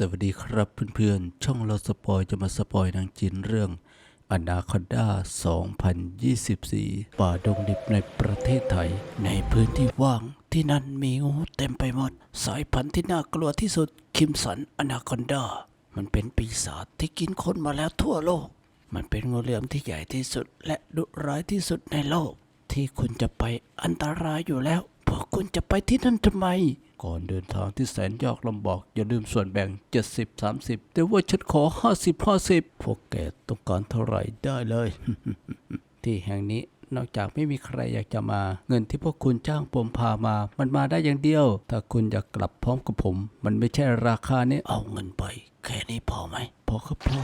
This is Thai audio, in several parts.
สวัสดีครับเพื่อนๆ ช่องเราสปอยจะมาสปอยหนางจีนเรื่องอนาคอนดา2024 ป่าดงดิบในประเทศไทย ในพื้นที่ว่างที่นั่นมีงูเต็มไปหมด สายพันธุ์ที่น่ากลัวที่สุดคิมสันอนาคอนดา มันเป็นปีศาจที่กินคนมาแล้วทั่วโลก มันเป็นงูเหลือมที่ใหญ่ที่สุด และดุร้ายที่สุดในโลก ที่คุณจะไปอันตรายอยู่แล้ว พวกคุณจะไปที่นั่นทำไม ก่อนเดินทางที่แสนยากลำบากอย่าลืมส่วนแบ่ง 70 30 แต่ว่าฉันขอ 50 50 พวกแกต้องการเท่าไหร่ได้เลย ที่แห่งนี้นอกจากไม่มีใครอยากจะมา เงินที่พวกคุณจ้างผมพามา มันมาได้อย่างเดียว ถ้าคุณอยากกลับพร้อมกับผม มันไม่ใช่ราคานี้เอาเงินไป แค่นี้พอไหม พอครับพ่อ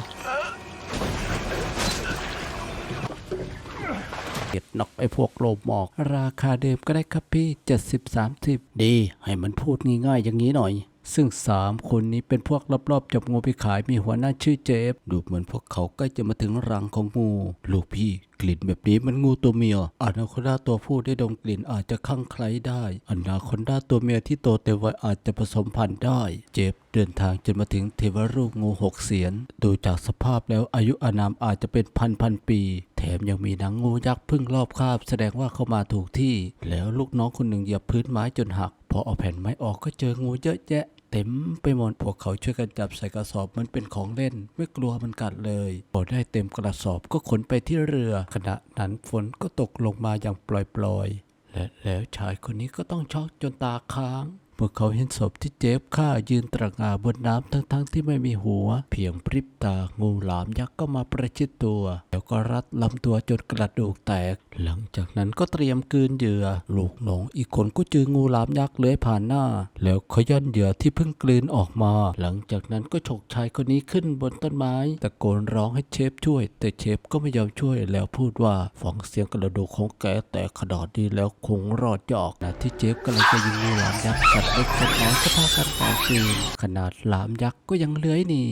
เก็ดนอกไอ้พวกโลมหมอก ราคาเดิมก็ได้ครับพี่ 70 30 ดี ให้มันพูดง่ายๆอย่างนี้หน่อย ซึ่ง3คนนี้เป็นพวกรอบๆจับงูไปขายมีหัวหน้าชื่อเจฟดูเหมือนพวกเขาใกล้จะมาถึงรังของงูลูกพี่กลิ่นแบบนี้มันงูตัวเมียอนาคอนดาตัวผู้ได้ดมกลิ่นอาจจะคลั่งไคล้ได้อนาคอนดาตัวเมียที่โตเต็มวัยอาจจะผสมพันธุ์ได้ เจฟเดินทางจนมาถึงเทวรูปงูหกเสียนดูจากสภาพแล้วอายุอานามอาจจะเป็นพันพันปี แถมยังมีหนังงูยักษ์พึ่งรอบคาบ แสดงว่าเข้ามาถูกที่ แล้วลูกน้องคนหนึ่งเหยียบพื้นไม้จนหัก พอเอาแผ่นไม้ออกก็เจองูเยอะแยะ เต็มไปหมดพวกเขาช่วยกันจับใส่กระสอบมันเป็นของเล่น ไม่กลัวมันกัดเลยพอได้เต็มกระสอบก็ขนไปที่เรือ ขณะนั้นฝนก็ตกลงมาอย่างปล่อยๆและแล้วชายคนนี้ก็ต้องช็อกจนตาค้าง เมื่อเขาเห็นศพที่เจฟฆ่ายืนตระงาบนน้ำทั้งๆที่ไม่มีหัว เพียงพริบตางูหลามยักษ์ก็มาประชิดตัว แล้วก็รัดลำตัวจนกระดูกแตก หลังจากนั้นก็เตรียมกลืนเหยื่อ ลูกน้องอีกคนก็เจองูหลามยักษ์เลื้อยผ่านหน้า แล้วขย่อนเหยื่อที่เพิ่งกลืนออกมา หลังจากนั้นก็ฉกชายคนนี้ขึ้นบนต้นไม้ตะโกนร้องให้เชฟช่วย แต่เชฟก็ไม่ยอมช่วยแล้วพูดว่าฟังเสียงกระดูกของแกแตกขนาดนี้แล้วคงรอดจะอกนะที่เจฟกำลังจะยิงงูหลามยักษ์เด็กสัตว์น้อยก็พากันแตกตื่นขนาดหลามยักษ์ก็ยังเลื้อยหนี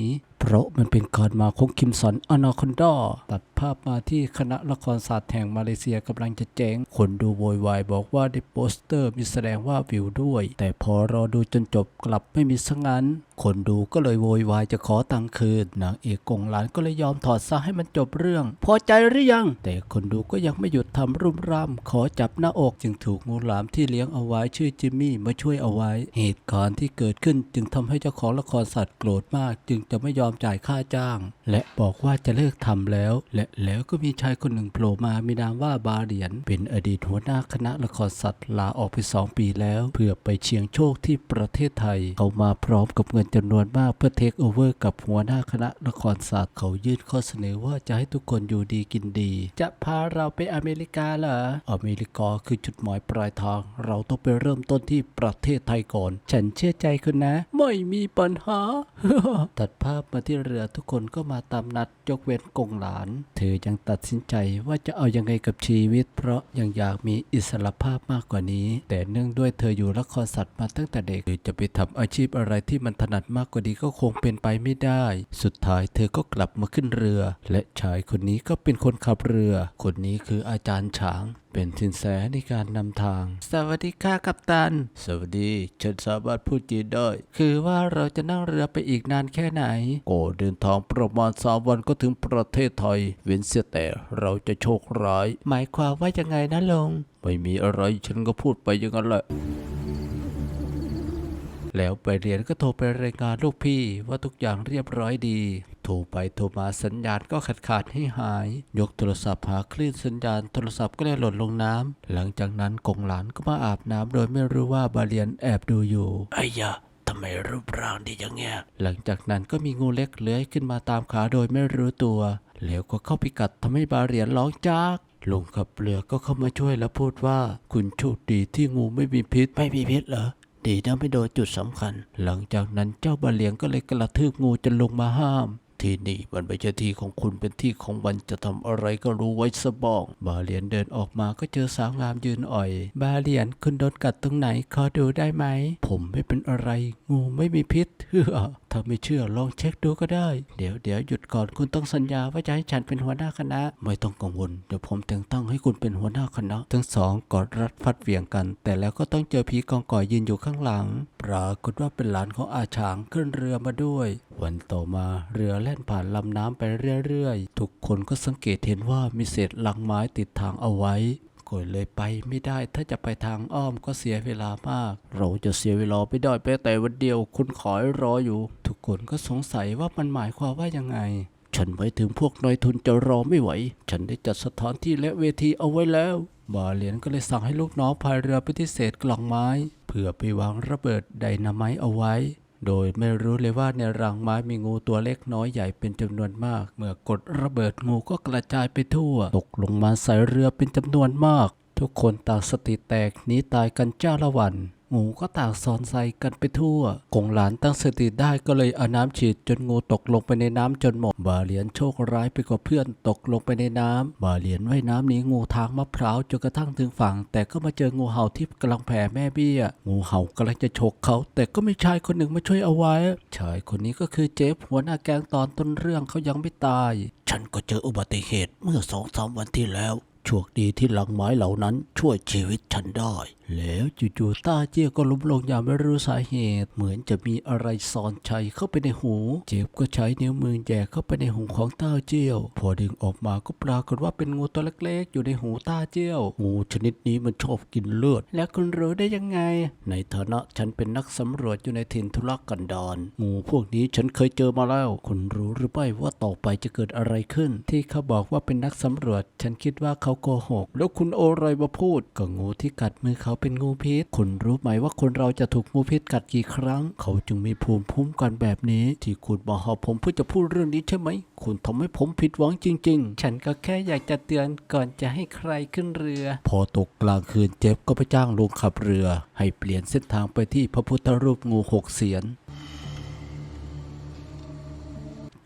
เพราะมันเป็นการมาของคิมสันอนาคอนดาตัดภาพมาที่คณะละครศาสตร์แห่งมาเลเซียกำลังจะเจ๊ง คนดูโวยวายบอกว่าในโปสเตอร์มีแสดงว่าวิวด้วย แต่พอรอดูจนจบกลับไม่มีสังงั้น คนดูก็เลยโวยวายจะขอตังค์คืนนางเอกกงหลานก็เลยยอมถอดซะให้มันจบเรื่อง พอใจหรือยัง แต่คนดูก็ยังไม่หยุดทำรุ่มร่ำขอจับหน้าอกจึงถูกงูหลามที่เลี้ยงเอาไว้ชื่อจิมมี่มาช่วยเอาไว้ เหตุการณ์ที่เกิดขึ้นจึงทำให้เจ้าของละครสัตว์โกรธมาก จึงจะไม่ยอมจ่ายค่าจ้าง และบอกว่าจะเลิกทำแล้ว และแล้วก็มีชายคนหนึ่งโผล่มามีนามว่าบาเหรียน เป็นอดีตหัวหน้าคณะละครสัตว์ลาออกไปสองปีแล้ว เพื่อไปเชียงโชคที่ประเทศไทย เขามาพร้อมกับเงินจำนวนมากเพื่อเทคโอเวอร์กับหัวหน้าคณะละครสัตว์เขายื่นข้อเสนอว่าจะให้ทุกคนอยู่ดีกินดี จะพาเราไปอเมริกาเหรออเมริกาคือจุดหมายปลายทาง เราต้องไปเริ่มต้นที่ประเทศไทยก่อน ฉันเชื่อใจคุณนะ ไม่มีปัญหา ตัดภาพมาที่เรือทุกคนก็มาตามนัดยกเว้นกงหลาน เธอยังตัดสินใจว่าจะเอายังไงกับชีวิต เพราะยังอยากมีอิสรภาพมากกว่านี้ แต่เนื่องด้วยเธออยู่ละครสัตว์มาตั้งแต่เด็กหรือจะไปทำอาชีพอะไรที่มันถนัดมากกว่านี้ก็คงเป็นไปไม่ได้ สุดท้ายเธอก็กลับมาขึ้นเรือ และชายคนนี้ก็เป็นคนขับเรือ คนนี้คืออาจารย์ฉาง เป็นสินแสในการนำทาง สวัสดีค่ะกัปตัน สวัสดี ฉันสามารถพูดจีนได้ คือว่าเราจะนั่งเรือไปอีกนานแค่ไหนก็เดินทางประมาณสามวันก็ถึงประเทศไทย เว้นเสียแต่เราจะโชคร้าย หมายความว่ายังไงนะลง ไม่มีอะไรฉันก็พูดไปอย่างนั้นแหละ แล้วไปเรียนก็โทรไปรายงานลูกพี่ว่าทุกอย่างเรียบร้อยดี โทรไปโทรมาสัญญาณก็ขาดขาดให้หาย ยกโทรศัพท์หาคลื่นสัญญาณโทรศัพท์ก็เลยหล่นลงน้ำหลังจากนั้นกงหลานก็มาอาบน้ำโดยไม่รู้ว่าบาเรียนแอบดูอยู่ไอ้ยะทำไมรูปร่างดีอย่างเงี้ย หลังจากนั้นก็มีงูเล็กเลื้อยขึ้นมาตามขาโดยไม่รู้ตัว แล้วก็เข้าไปกัดทำให้บาเรียนร้องจากลุงขับเรือก็เข้ามาช่วยแล้วพูดว่า คุณโชคดีที่งูไม่มีพิษ ไม่มีพิษเหรอ ดีนะไม่โดนจุดสำคัญ หลังจากนั้นเจ้าบาเลียงก็เลยกระทืบงูจนลงมาห้าม ที่นี่มันไม่ใช่ที่ของคุณเป็นที่ของมันจะทำอะไรก็รู้ไว้ซะบ้องบาเลียนเดินออกมาก็เจอสาวงามยืนอ่อย บาเลียนคุณโดนกัดตรงไหนขอดูได้ไหม ผมไม่เป็นอะไร งูไม่มีพิษเฮ้อถ้าไม่เชื่อลองเช็คดูก็ได้ เดี๋ยวเดี๋ยวหยุดก่อนคุณต้องสัญญาว่าจะให้ฉันเป็นหัวหน้าคณะ ไม่ต้องกังวลเดี๋ยวผมแต่งตั้งให้คุณเป็นหัวหน้าคณะ ทั้งสองกอดรัดฟัดเหวี่ยงกัน แต่แล้วก็ต้องเจอผีกองก่อยยืนอยู่ข้างหลัง ปรากฏว่าเป็นหลานของอาฉางขึ้นเรือมาด้วย วันต่อมาเรือแล่นผ่านลำน้ำไปเรื่อยๆ ทุกคนก็สังเกตเห็นว่ามีเศษลังไม้ติดทางเอาไว้ก็เลยไปไม่ได้ถ้าจะไปทางอ้อมก็เสียเวลามาก เราจะเสียเวลาไม่ได้แม้แต่วันเดียวคุณขอให้รออยู่ ทุกคนก็สงสัยว่ามันหมายความว่ายังไงฉันหมายถึงพวกนายทุนจะรอไม่ไหว ฉันได้จัดสถานที่และเวทีเอาไว้แล้ว บาเหลียนก็เลยสั่งให้ลูกน้องพายเรือไปที่เศษกล่องไม้ พื่อไปวางระเบิดไดนาไมต์เอาไว้ โดยไม่รู้เลยว่าในรังไม้มีงูตัวเล็กน้อยใหญ่เป็นจำนวนมาก เมื่อกดระเบิดงูก็กระจายไปทั่ว ตกลงมาใส่เรือเป็นจำนวนมาก ทุกคนต่างสติแตกหนีตายกันจ้าละวัน งูก็ต่างสอนใส่กันไปทั่ว กงหลานตั้งสติได้ก็เลยเอาน้ำฉีดจนงูตกลงไปในน้ำจนหมด บาเหลียนโชคร้ายไปกว่าเพื่อนตกลงไปในน้ำบาเหลียนว่ายน้ำหนีงูทางมะพร้าวจนกระทั่งถึงฝั่ง แต่ก็มาเจองูเห่าที่กำลังแผ่แม่เบี้ย งูเห่ากำลังจะฉกเขา แต่ก็มีชายคนหนึ่งมาช่วยเอาไว้ ชายคนนี้ก็คือเจฟหัวหน้าแกงตอนต้นเรื่องเขายังไม่ตาย ฉันก็เจออุบัติเหตุเมื่อสองสามวันที่แล้ว โชคดีที่หลังไม้เหล่านั้นช่วยชีวิตฉันได้ แล้วจู่ๆต้าเจี้ยก็ล้มลงอย่างไม่รู้สาเหตุ เหมือนจะมีอะไรซ่อนชัยเข้าไปในหู เจ็บก็ใช้นิ้วมือแย่เข้าไปในหูของต้าเจี้ยว พอดึงออกมาก็ปรากฏว่าเป็นงูตัวเล็กๆ อยู่ในหูต้าเจี้ยว งูชนิดนี้มันชอบกินเลือด แล้วคุณรู้ได้ยังไง ในฐานะฉันเป็นนักสำรวจอยู่ในถิ่นทุรกันดารงูพวกนี้ฉันเคยเจอมาแล้ว คุณรู้หรือไม่ว่าต่อไปจะเกิดอะไรขึ้น ที่เขาบอกว่าเป็นนักสำรวจ ฉันคิดว่าเขาาโกหก แล้วคุณโออะไรมาพูด ก็งูที่กัดมือเขาเป็นงูพิษ คุณรู้ไหมว่าคนเราจะถูกงูพิษกัดกี่ครั้ง เขาจึงมีภูมิคุ้มกันแบบนี้ ที่คุณมาหาผมเพื่อจะพูดเรื่องนี้ใช่ไหม คุณทำให้ผมผิดหวังจริง ๆ ฉันก็แค่อยากจะเตือนก่อนจะให้ใครขึ้นเรือ พอตกกลางคืนเจฟก็ไปจ้างลุงขับเรือ ให้เปลี่ยนเส้นทางไปที่พระพุทธรูปงูหกเสียน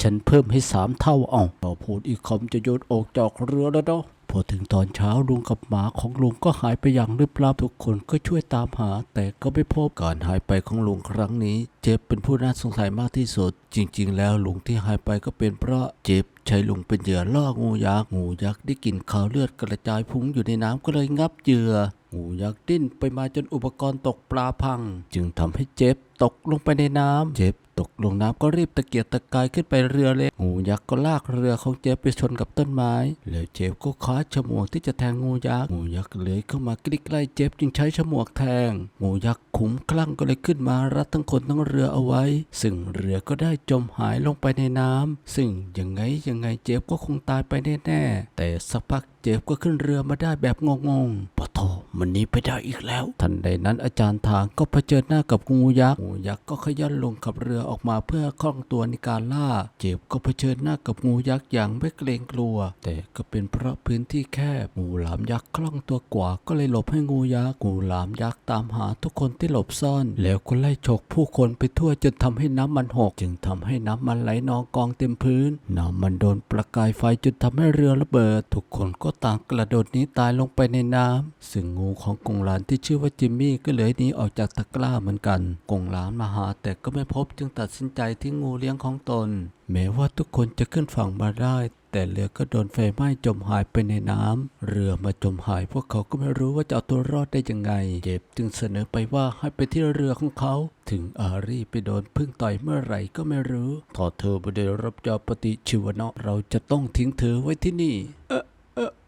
ฉันเพิ่มให้สามเท่าเอาพอพูดอีกคำจะโยนออกจากเรือแล้วเนาะ อถึงตอนเช้าลุงกับหมาของลุงก็หายไปอย่างลึกลับทุกคนก็ช่วยตามหา แต่ก็ไม่พบการหายไปของลุงครั้งนี้ เจฟเป็นผู้น่าสงสัยมากที่สุด จริง ๆ แล้วลุงที่หายไปก็เป็นเพราะเจฟใช้ลุงเป็นเหยื่อล่องูยักษ์งูยักษ์ได้กลิ่นขาวเลือดกระจายพุ่งอยู่ในน้ำก็เลยงับเหยื่องูยักษ์ดิ้นไปมาจนอุปกรณ์ตกปลาพัง จึงทำให้เจฟตกลงไปในน้ำเจฟ ตกลงน้ำก็รีบตะเกียกตะกายขึ้นไปเรือเล็กงูยักษ์ก็ลากเรือของเจฟไปชนกับต้นไม้ แล้วเจฟก็คว้าฉมวกที่จะแทงงูยักษ์งูยักษ์เลื้อยเข้ามาใกล้ๆเจฟจึงใช้ฉมวกแทง งูยักษ์ขุมคลั่งก็เลยขึ้นมารัดทั้งคนทั้งเรือเอาไว้ ซึ่งเรือก็ได้จมหายลงไปในน้ำซึ่งยังไงยังไงเจฟก็คงตายไปแน่ๆแต่สักพักเจฟก็ขึ้นเรือมาได้แบบงงๆปะโถมันหนี้ไปได้อีกแล้ว ทันใดนั้นอาจารย์ทางก็เผชิญหน้ากับงูยักษ์งูยักษ์ก็ขย้อนลงขับเรือออกมาเพื่อคล่องตัวในการล่า เจฟก็เผชิญหน้ากับงูยักษ์อย่างไม่เกรงกลัว แต่ก็เป็นเพราะพื้นที่แคบงูหลามยักษ์คล่องตัวกว่าก็เลยหลบให้งูยักษ์งูหลามยักษ์ตามหาทุกคนที่หลบซ่อน แล้วก็ไล่ฉกผู้คนไปทั่วจนทำให้น้ำมันหก จึงทำให้น้ำมันไหลนองกองเต็มพื้น น้ำมันโดนประกายไฟจนทำให้เรือระเบิด ทุกคนก็ต่างกระโดดหนีตายลงไปในน้ำซึ่งงูของกงหลานที่ชื่อว่าจิมมี่ก็เลยหนีออกจากตะกร้าเหมือนกัน กงหลานมาหาแต่ก็ไม่พบจึงตัดสินใจทิ้งงูเลี้ยงของตน แม้ว่าทุกคนจะขึ้นฝั่งมาได้ แต่เรือก็โดนไฟไหม้จมหายไปในน้ำเรือมาจมหายพวกเขาก็ไม่รู้ว่าจะเอาตัวรอดได้ยังไง เจฟจึงเสนอไปว่าให้ไปที่เรือของเขา ถึงอารีไปโดนพึ่งต่อยเมื่อไหร่ก็ไม่รู้ถ้าเธอไม่ได้รับยาปฏิชีวนะเราจะต้องทิ้งเธอไว้ที่นี่ เออเออ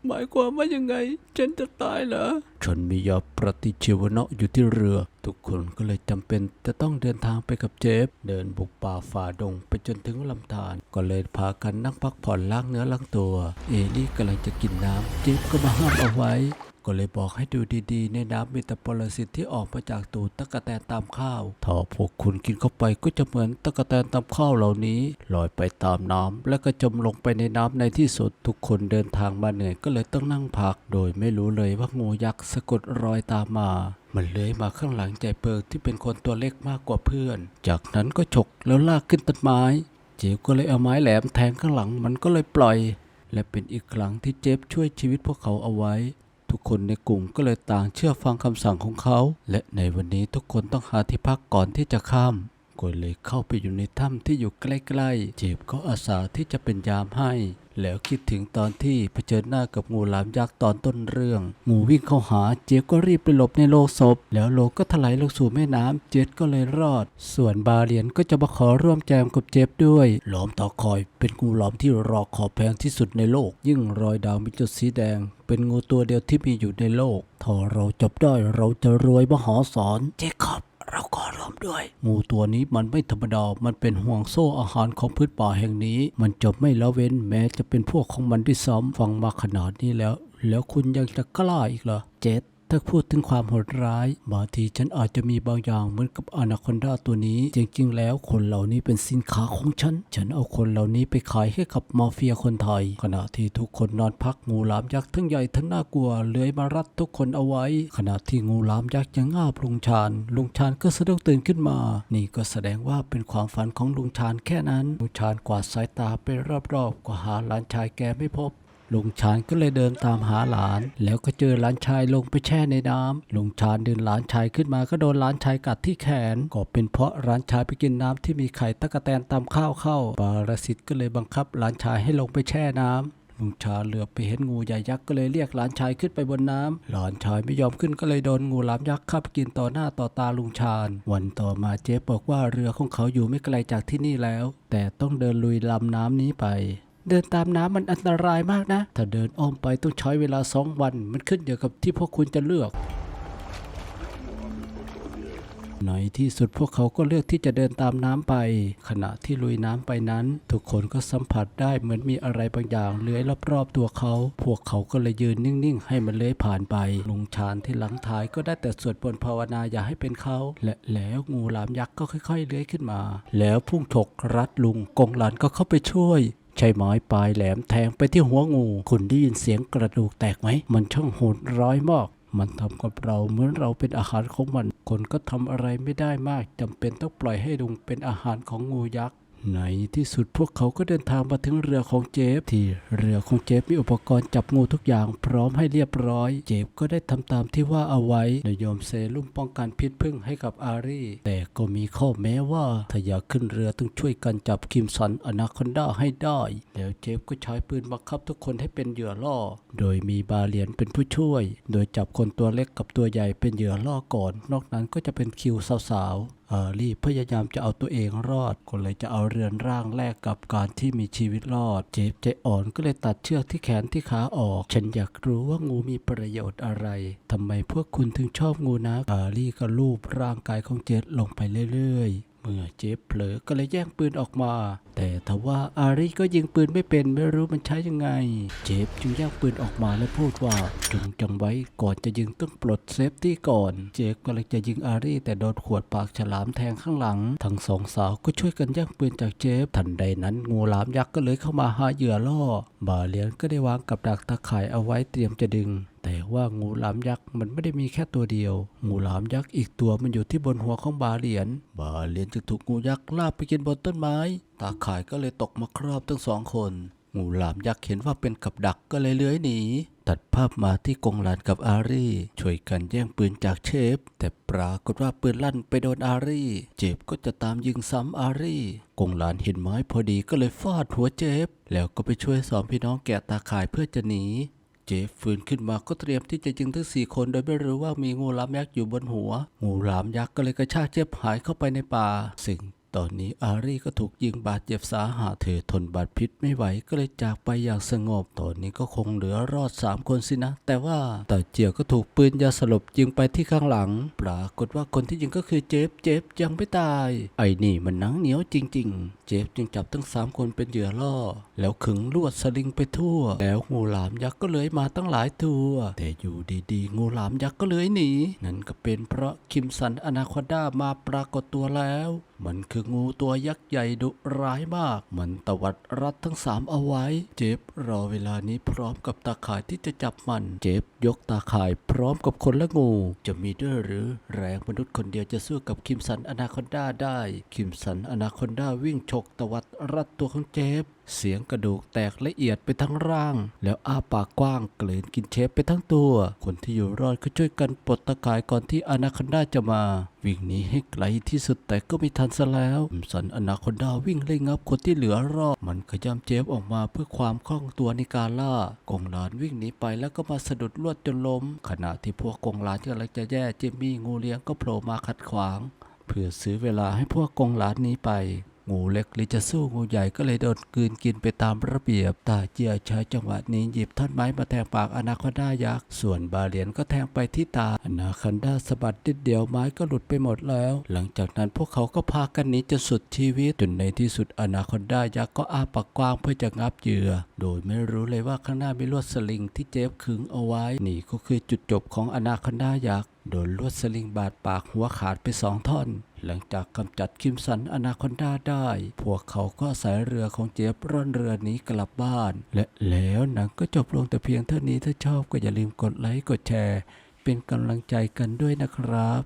หมายความว่ายังไง ฉันจะตายเหรอ ฉันมียาปฏิชีวนะอยู่ที่เรือ ทุกคนก็เลยจำเป็นจะต้องเดินทางไปกับเจฟ เดินบุกป่าฝ่าดงไปจนถึงลำธาร ก็เลยพากันนั่งพักผ่อนล้างเนื้อล้างตัว เอลี่กำลังจะกินน้ำ เจฟก็มาห้ามเอาไว้ ก็เลยบอกให้ดูดีๆ ในน้ำมีแต่ปรสิตที่ออกมาจากตูดตะกะแตนตามข้าว ถ้าพวกคุณกินเข้าไปก็จะเหมือนตะกะแตนตามข้าวเหล่านี้ลอยไปตามน้ำแล้วก็จมลงไปในน้ำในที่สุด ทุกคนเดินทางมาเหนื่อยก็เลยต้องนั่งพัก โดยไม่รู้เลยว่างูยักษ์สะกดรอยตามมามันเลื้อยมาข้างหลังใจเปิงที่เป็นคนตัวเล็กมากกว่าเพื่อน จากนั้นก็ฉกแล้วลากขึ้นต้นไม้ เจฟก็เลยเอาไม้แหลมแทงข้างหลังมันก็เลยปล่อย และเป็นอีกครั้งที่เจฟช่วยชีวิตพวกเขาเอาไว้ ทุกคนในกลุ่มก็เลยต่างเชื่อฟังคำสั่งของเขา และในวันนี้ทุกคนต้องหาที่พักก่อนที่จะข้าม ก็เลยเข้าไปอยู่ในถ้ำที่อยู่ใกล้ๆ เจฟก็อาสาที่จะเป็นยามให้ แล้วคิดถึงตอนที่เผชิญหน้ากับงูหลามยักษ์ตอนต้นเรื่อง งูวิ่งเข้าหาเจฟก็รีบไปหลบในโลงศพ แล้วโลก็ถลายลงสู่แม่น้ำเจฟก็เลยรอด ส่วนบาเลียนก็จะมาขอร่วมแจมกับเจฟด้วย หลอมต่อคอย เป็นงูหลอมที่รอขอบแพงที่สุดในโลก ยิ่งรอยดาวมีจุดสีแดง เป็นงูตัวเดียวที่มีอยู่ในโลก ถ้าเราจับได้เราจะรวยมหาศาลเจคอบ เราก็ร่วมด้วย งูตัวนี้มันไม่ธรรมดา มันเป็นห่วงโซ่อาหารของพืชป่าแห่งนี้ มันจะไม่ละเว้นแม้จะเป็นพวกของมันด้วยซ้ำฟังมาขนาดนี้แล้ว แล้วคุณยังจะกล้าอีกเหรอเจ็ด ถ้าพูดถึงความโหดร้ายบางทีฉันอาจจะมีบางอย่างเหมือนกับอนาคอนดาตัวนี้ จริงๆ แล้วคนเหล่านี้เป็นสินค้าของฉัน ฉันเอาคนเหล่านี้ไปขายให้กับมาเฟียคนไทย ขณะที่ทุกคนนอนพักงูหลามยักษ์ทั้งใหญ่ทั้งน่ากลัวเลื้อยมารัดทุกคนเอาไว้ ขณะที่งูหลามยักษ์ยังงาบลุงชาญลุงชาญก็สะดุ้งตื่นขึ้นมา นี่ก็แสดงว่าเป็นความฝันของลุงชาญแค่นั้นลุงชาญกวาดสายตาไปรอบๆก็หาหลานชายแกไม่พบ ลุงชาญก็เลยเดินตามหาหลาน แล้วก็เจอหลานชายลงไปแช่ในน้ำลุงชาญดึงหลานชายขึ้นมาก็โดนหลานชายกัดที่แขน ก็เป็นเพราะหลานชายไปกินน้ำที่มีไข่ตะกะแตนตามข้าวเข้าปารสิตก็เลยบังคับหลานชายให้ลงไปแช่น้ำลุงชาเหลือไปเห็นงูใหญ่ยักษ์ก็เลยเรียกหลานชายขึ้นไปบนน้ำหลานชายไม่ยอมขึ้นก็เลยโดนงูหลามยักษ์ขับกินต่อหน้าต่อตาลุงชาญ วันต่อมาเจ๊บอกว่าเรือของเขาอยู่ไม่ไกลจากที่นี่แล้ว แต่ต้องเดินลุยลำน้ำนี้ไป เดินตามน้ำมันอันตรายมากนะ ถ้าเดินอ้อมไปต้องใช้เวลาสองวัน มันขึ้นอยู่กับที่พวกคุณจะเลือกในที่สุดพวกเขาก็เลือกที่จะเดินตามน้ำไป ขณะที่ลุยน้ำไปนั้น ทุกคนก็สัมผัสได้เหมือนมีอะไรบางอย่างเลื้อยรอบๆตัวเขา พวกเขาก็เลยยืนนิ่งๆ ให้มันเลื้อยผ่านไป ลุงชาญที่หลังท้ายก็ได้แต่สวดบนต์ภาวนาอย่าให้เป็นเขา และแล้วงูหลามยักษ์ก็ค่อยๆเลื้อยขึ้นมา แล้วพุ่งฉกรัดลุงกงหลานก็เข้าไปช่วย ใช้ไม้ปลายแหลมแทงไปที่หัวงู คุณได้ยินเสียงกระดูกแตกไหม มันช่างโหดร้ายมาก มันทำกับเราเหมือนเราเป็นอาหารของมัน คนก็ทำอะไรไม่ได้มากจำเป็นต้องปล่อยให้ดุงเป็นอาหารของงูยักษ์ ในที่สุดพวกเขาก็เดินทางมาถึงเรือของเจฟ ที่เรือของเจฟมีอุปกรณ์จับงูทุกอย่างพร้อมให้เรียบร้อย เจฟก็ได้ทำตามที่ว่าเอาไว้โดยโยมเซรุ่มป้องกันพิษพึ่งให้กับอารีแต่ก็มีข้อแม้ว่าถ้าอยากขึ้นเรือต้องช่วยกันจับคิมสันอนาคอนดาให้ได้ แล้วเจฟก็ใช้ปืนบังคับทุกคนให้เป็นเหยื่อล่อ โดยมีบาเลียนเป็นผู้ช่วย โดยจับคนตัวเล็กกับตัวใหญ่เป็นเหยื่อล่อก่อน นอกนั้นก็จะเป็นคิวสาวๆ อารีพยายามจะเอาตัวเองรอดก็เลยจะเอาเรือนร่างแลกกับการที่มีชีวิตรอด เจฟใจอ่อนก็เลยตัดเชือกที่แขนที่ขาออก ฉันอยากรู้ว่างูมีประโยชน์อะไรทำไมพวกคุณถึงชอบงูนะอารีก็ลูบร่างกายของเจฟลงไปเรื่อยๆ เมื่อเจฟเผลอก็เลยแย่งปืนออกมา แต่ทว่าอารีก็ยิงปืนไม่เป็นไม่รู้มันใช้ยังไง เจฟจึงแย่งปืนออกมาและพูดว่าจงจำไว้ก่อนจะยิงต้องปลดเซฟตี้ก่อน เจฟก็เลยจะยิงอารีแต่โดนขวดปากฉลามแทงข้างหลัง ทั้งสองสาวก็ช่วยกันแย่งปืนจากเจฟทันใดนั้นงูหลามยักษ์ก็เลยเข้ามาหาเหยื่อล่อ บาเลียนก็ได้วางกับดักตะข่ายเอาไว้เตรียมจะดึง แต่ว่างูหลามยักษ์มันไม่ได้มีแค่ตัวเดียว งูหลามยักษ์อีกตัวมันอยู่ที่บนหัวของบาเหลียนบาเหลียนจึงถูกงูยักษ์ลากไปกินบนต้นไม้ ตาข่ายก็เลยตกมาครอบทั้งสองคน งูหลามยักษ์เห็นว่าเป็นกับดักก็เลยเลื้อยหนีตัดภาพมาที่กงหลานกับอารีช่วยกันแย่งปืนจากเชฟ แต่ปรากฏว่าปืนลั่นไปโดนอารีเจฟก็จะตามยิงซ้ำอารีกงหลานเห็นไม้พอดีก็เลยฟาดหัวเจฟ แล้วก็ไปช่วยสองพี่น้องแกะตาข่ายเพื่อจะหนี เจฟฟื้นขึ้นมาก็เตรียมที่จะยิงทั้งสี่คนโดยไม่รู้ว่ามีงูหลามยักษ์อยู่บนหัว งูหลามยักษ์ก็เลยกระชากเจฟหายเข้าไปในป่า ซึ่งตอนนี้อารีก็ถูกยิงบาดเจ็บสาหัสเธอทนบาดพิษไม่ไหวก็เลยจากไปอย่างสงบ ตอนนี้ก็คงเหลือรอดสามคนสินะ แต่ว่าตาเจียวก็ถูกปืนยาสลบยิงไปที่ข้างหลัง ปรากฏว่าคนที่ยิงก็คือเจฟเจฟยังไม่ตาย ไอ้นี่มันหนังเหนียวจริง ๆ เจฟจึงจับทั้งสามคนเป็นเหยื่อล่อ แล้วขึงลวดสลิงไปทั่ว แล้วงูหลามยักษ์ก็เลื้อยมาตั้งหลายตัว แต่อยู่ดีๆ งูหลามยักษ์ก็เลื้อยหนี นั่นก็เป็นเพราะคิมสันอนาคอนดามาปรากฏตัวแล้ว มันคืองูตัวยักษ์ใหญ่ดุร้ายมาก มันตวัดรัดทั้งสามเอาไว้ เจฟรอเวลานี้พร้อมกับตาข่ายที่จะจับมัน เจฟยกตาข่ายพร้อมกับคนและงู จะมีด้วยหรือแรงมนุษย์คนเดียวจะสู้กับคิมสันอนาคอนดาได้ คิมสันอนาคอนดาวิ่งฉกตวัดรัดตัวของเจฟ เสียงกระดูกแตกละเอียดไปทั้งร่าง แล้วอ้าปากกว้างเกลืนกินเชฟไปทั้งตัว คนที่อยู่รอดก็ช่วยกันปลดตะข่ายก่อนที่อนาคอนดาจะมา วิ่งหนีให้ไกลที่สุดแต่ก็ไม่ทันซะแล้วสันอนาคอนดาวิ่งไล่งับคนที่เหลือรอดมันขย้ำเจฟออกมาเพื่อความคล่องตัวในการล่ากองหลานวิ่งหนีไปแล้วก็มาสะดุดลวดจนล้ม ขณะที่พวกกองหลานกำลังจะแย่เจมี่งูเลี้ยงก็โผล่มาขัดขวางเพื่อซื้อเวลาให้พวกกองหลานหนี้ไป งูเล็กหรือจะสู้งูใหญ่ก็เลยโดนกืนกินไปตามระเบียบ ตาเจียใช้จังหวะนี้หยิบท่อนไม้มาแทงปากอนาคอนดายักษ์ ส่วนบาเลียนก็แทงไปที่ตา อนาคอนดาสะบัดนิดเดียวไม้ก็หลุดไปหมดแล้ว หลังจากนั้นพวกเขาก็พากันหนีจนสุดชีวิตจนในที่สุดอนาคอนดายักษ์ก็อ้าปากกว้างเพื่อจะงับเหยื่อ โดยไม่รู้เลยว่าข้างหน้ามีลวดสลิงที่เจฟขึงเอาไว้ นี่ก็คือจุดจบของอนาคอนดายักษ์ โดนลวดสลิงบาดปากหัวขาดไปสองท่อน หลังจากกำจัดคิมสันอนาคอนดาได้ พวกเขาก็อาศัยเรือของเจฟร่อนเรือนี้กลับบ้าน และแล้วหนังก็จบลงแต่เพียงเท่านี้ถ้าชอบก็อย่าลืมกดไลค์กดแชร์ เป็นกำลังใจกันด้วยนะครับ